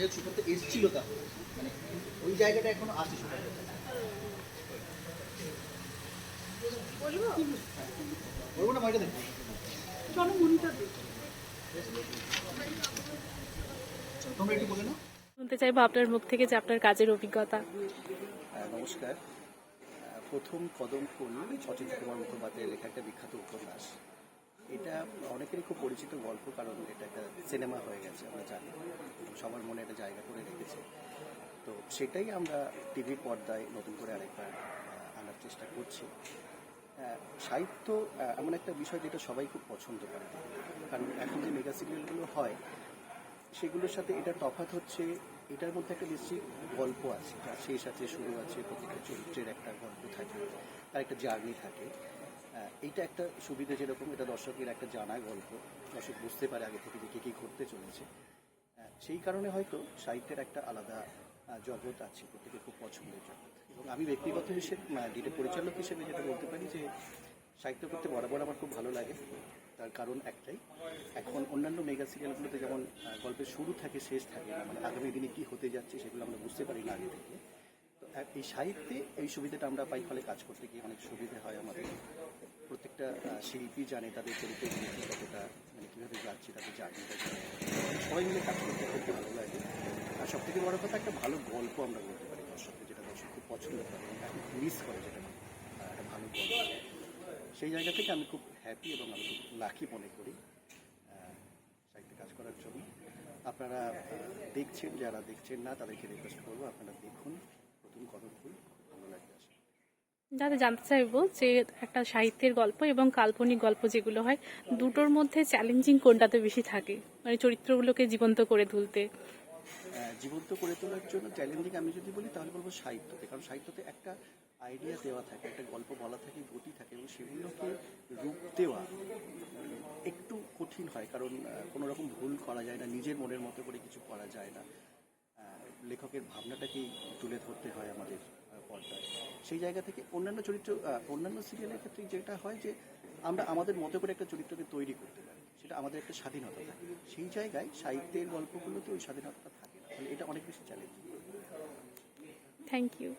যে সুপারতে এসেছিল তা। মানে ওই জায়গাটা এখনও আছে সুপার বলব? না দেখো। চলো মনিটর তোমরা একটু বলে নাও। শুনতে চাইব আপনার মুখ থেকে যে আপনার কাজের অভিজ্ঞতা। হ্যাঁ, নমস্কার। প্রথম কদম ফুল সচিত্র কুমার মুখোপাধ্যায়ের লেখা একটা বিখ্যাত উপন্যাস। অনেকেরই খুব পরিচিত গল্প, কারণ এটা একটা সিনেমা হয়ে গেছে, আমরা জানি। সবার মনে একটা জায়গা করে রেখেছে। তো সেটাই আমরা টিভি পর্দায় নতুন করে আরেকবার আনার চেষ্টা করছি। সাহিত্য এমন একটা বিষয় যেটা সবাই খুব পছন্দ করে। কারণ এখন যে মেগা সিরিয়ালগুলো হয়, সেগুলোর সাথে এটা তফাৎ হচ্ছে, এটার মধ্যে একটা নিশ্চিত গল্প আছে। যার শেষ আছে, শুরু আছে প্রত্যেকটা চরিত্রের একটা গল্প থাকে, তার একটা জার্নি থাকে। এইটা একটা সুবিধা যেরকম এটা দর্শকের একটা জানা গল্প। দর্শক বুঝতে পারে আগে থেকে যে কী কী ঘটতে চলেছে। সেই কারণে হয়তো সাহিত্যের একটা আলাদা জগৎ আছে প্রত্যেকের খুব পছন্দের জগৎ। এবং আমি ব্যক্তিগত হিসেবে ডিটে পরিচালক হিসেবে যেটা বলতে পারি যে, সাহিত্য করতে বরাবর আমার খুব ভালো লাগে। তার কারণ একটাই, এখন অন্যান্য মেগা সিরিয়ালগুলোতে যেমন গল্পের শুরু থাকে, শেষ থাকে মানে আগামী দিনে কি হতে যাচ্ছে সেগুলো আমরা বুঝতে পারি না আগে থেকে। তো এই সাহিত্যে এই সুবিধাটা আমরা পাই ফলে কাজ করতে গিয়ে অনেক সুবিধা হয় আমাদের। প্রত্যেকটা শিল্পী জানে তাদের চরিত্রের মধ্যে কতটা মানে কীভাবে যাচ্ছে, তাদের জার্নিটা সবাই মিলে কাজ করতে খুব ভালো লাগে। আর সব থেকে বড় কথা, একটা ভালো গল্প আমরা বলতে পারি দর্শককে যেটা দর্শক খুব পছন্দ করে মিস করে, যেটা একটা ভালো গল্প। সেই জায়গা থেকে আমি খুব হ্যাপি এবং আমি খুব লাকি মনে করি সাহিত্যে কাজ করার জন্য। আপনারা দেখছেন, যারা দেখছেন না, তাদেরকে রিকোয়েস্ট করব, আপনারা দেখুন প্রথম কদম ফুল খুব ভালো লাগবে আসলে যাতে জানতে চাইব যে একটা সাহিত্যের গল্প এবং কাল্পনিক গল্প যেগুলো হয়, দুটোর মধ্যে চ্যালেঞ্জিং কোনটাতে বেশি থাকে? মানে চরিত্রগুলোকে জীবন্ত করে তুলতে। জীবন্ত করে তোলার জন্য চ্যালেঞ্জিং আমি যদি বলি, তাহলে বলব সাহিত্যতে। কারণ সাহিত্যতে একটা আইডিয়া দেওয়া থাকে, একটা গল্প বলা থাকে, গতি থাকে, এবং সেগুলোকে রূপ দেওয়া একটু কঠিন হয়, কারণ কোনো রকম ভুল করা যায় না, নিজের মনের মতো করে কিছু করা যায় না। লেখকের ভাবনাটাকেই তুলে ধরতে হয় আমাদের। সেই জায়গা থেকে অন্যান্য চরিত্র অন্যান্য সিরিয়ালের ক্ষেত্রে যেটা হয় যে আমরা আমাদের মতো করে একটা চরিত্রকে তৈরি করতে পারি। সেটা আমাদের একটা স্বাধীনতা থাকে। সেই জায়গায় সাহিত্যের গল্পগুলোতে ওই স্বাধীনতাটা থাকে না। এটা অনেক বেশি চ্যালেঞ্জ থ্যাংক ইউ